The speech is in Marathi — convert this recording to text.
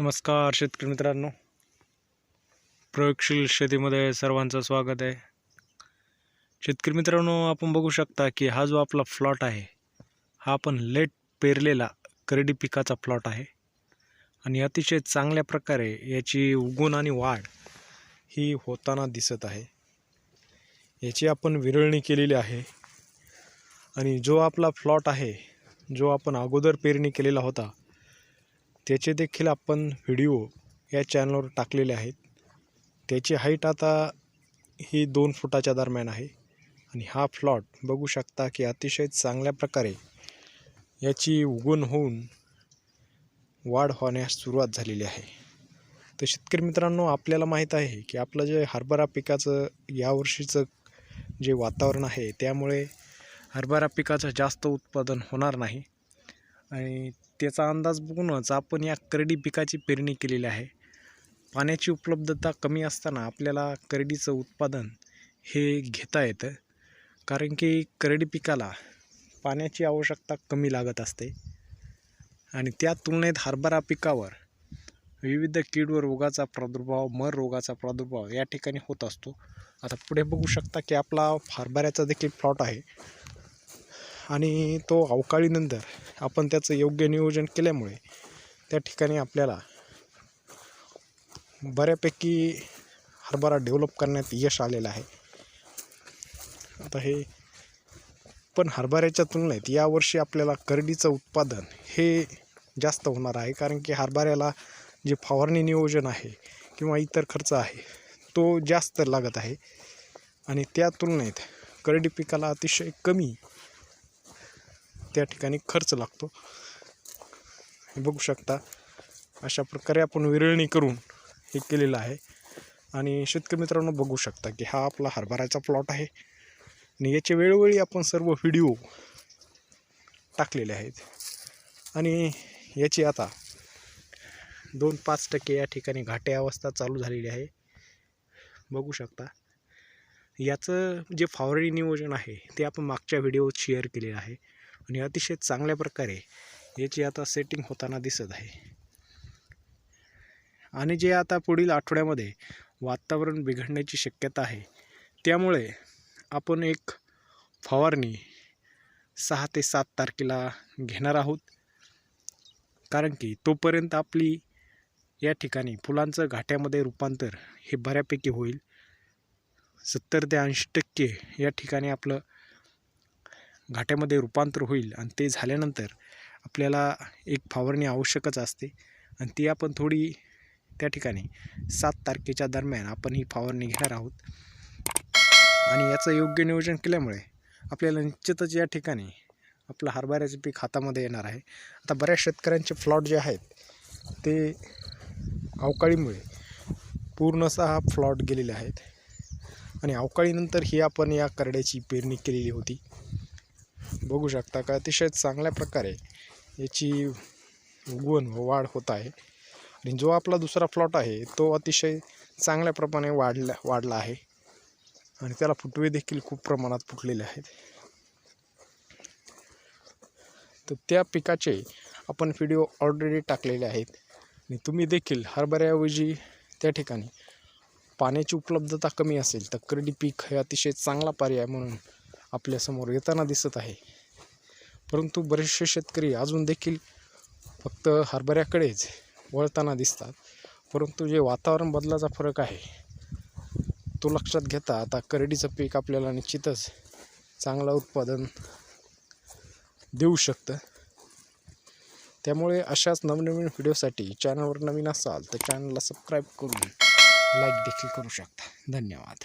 नमस्कार शेतकरी मित्रांनो. प्रयोगशील शेतीमध्ये सर्वांचं स्वागत आहे. शेतकरी मित्रांनो आपण बघू शकता की हा जो आपला प्लॉट आहे हा आपण लेट पेरलेला करडी पिकाचा प्लॉट आहे. आणि अतिशय चांगल्या प्रकारे याची उगवण आणि वाढ ही होताना दिसत आहे. याची आपण विरळणी केलेली आहे. आणि जो आपला प्लॉट आहे जो आपण अगोदर पेरणी केलेला होता त्याचे देखील आपण व्हिडिओ या चॅनलवर टाकलेले आहेत. त्याची हाईट आता ही दोन फुटाच्या दरम्यान आहे. आणि हा फ्लॉट बघू शकता की अतिशय चांगल्या प्रकारे याची उगवण होऊन वाढ होण्यास सुरुवात झालेली आहे. तर शेतकरी मित्रांनो आपल्याला माहीत आहे की आपलं जे हरभरा पिकाचं यावर्षीचं जे वातावरण आहे त्यामुळे हरभरा पिकाचं जास्त उत्पादन होणार नाही. आणि त्याचा अंदाज बघूनच आपण या करडी पिकाची पेरणी केलेली आहे. पाण्याची उपलब्धता कमी असताना आपल्याला करडीचं उत्पादन हे घेता येतं. कारण की करडी पिकाला पाण्याची आवश्यकता कमी लागत असते. आणि त्या तुलनेत हरभरा पिकावर विविध कीड व रोगाचा प्रादुर्भाव मर रोगाचा प्रादुर्भाव या ठिकाणी होत असतो. आता पुढे बघू शकता की आपला हरभऱ्याचा देखील प्लॉट आहे. आणि तो अवकाळीनंतर आपण त्याचं योग्य नियोजन केल्यामुळे त्या ठिकाणी आपल्याला बऱ्यापैकी हरभरा डेव्हलप करण्यात यश आलेलं आहे. आता हे पण हरभऱ्याच्या तुलनेत यावर्षी आपल्याला करडीचं उत्पादन हे जास्त होणार आहे. कारण की हरभऱ्याला जे फवारणी नियोजन आहे किंवा इतर खर्च आहे तो जास्त लागत आहे. आणि त्या तुलनेत करडी पिकाला अतिशय कमी त्या ठिकाणी खर्च लागतो. हे बघू शकता अशा प्रकारे आपण विरळणी करून हे केलेलं आहे. आणि शेतकरी मित्रांनो बघू शकता की हा आपला हरभऱ्याचा प्लॉट आहे. आणि याचे वेळोवेळी आपण सर्व व्हिडिओ टाकलेले आहेत. आणि याची आता दोन पाच टक्के या ठिकाणी घाटे अवस्था चालू झालेली आहे. बघू शकता. याचं जे फवारणी नियोजन आहे ते आपण मागच्या व्हिडिओत शेअर केलेलं आहे. आणि अतिशय चांगल्या प्रकारे याची आता सेटिंग होताना दिसत आहे. आणि जे आता पुढील आठवड्यामध्ये वातावरण बिघडण्याची शक्यता आहे त्यामुळे आपण एक फवारणी सहा ते सात तारखेला घेणार आहोत. कारण की तोपर्यंत आपली या ठिकाणी फुलांचं घाट्यामध्ये रूपांतर हे बऱ्यापैकी होईल. सत्तर ते ऐंशी टक्के या ठिकाणी आपलं घाट्यामध्ये रूपांतर होईल आणि ते झाल्यानंतर आपल्याला एक फवारणी आवश्यकच असते. आणि ती आपण थोडी त्या ठिकाणी सात तारखेच्या दरम्यान आपण ही फवारणी घेणार आहोत. आणि याचं योग्य नियोजन केल्यामुळे आपल्याला निश्चितच या ठिकाणी आपलं हरभऱ्याचं पीक हातामध्ये येणार आहे. आता बऱ्याच शेतकऱ्यांचे फ्लॉट जे आहेत ते अवकाळीमुळे पूर्णतः फ्लॉट गेलेले आहेत. आणि अवकाळीनंतर ही आपण या करड्याची पेरणी केलेली होती. बघू शकता का? अतिशय चांगल्या प्रकारे याची उगवण व वाढ होत आहे. आणि जो आपला दुसरा प्लॉट आहे तो अतिशय चांगल्या प्रमाणे वाढला वाढला आहे. आणि त्याला फुटवे देखील खूप प्रमाणात फुटलेले आहेत. तर त्या पिकाचे आपण व्हिडिओ ऑलरेडी टाकलेले आहेत. आणि तुम्ही देखील हरभऱ्याऐवजी त्या ठिकाणी पाण्याची उपलब्धता कमी असेल तर करडी पीक हे अतिशय चांगला पर्याय म्हणून आपल्यासमोर येताना दिसत आहे. परंतु बरेचसे शेतकरी अजून देखील फक्त हरभऱ्याकडेच वळताना दिसतात. परंतु जे वातावरण बदलाचा फरक आहे तो लक्षात घेता आता करडीचं पीक आपल्याला निश्चितच चांगलं उत्पादन देऊ शकतं. त्यामुळे अशाच नवनवीन व्हिडिओसाठी चॅनलवर नवीन असाल तर चॅनलला सबस्क्राईब करून लाईक देखील करू शकता. धन्यवाद.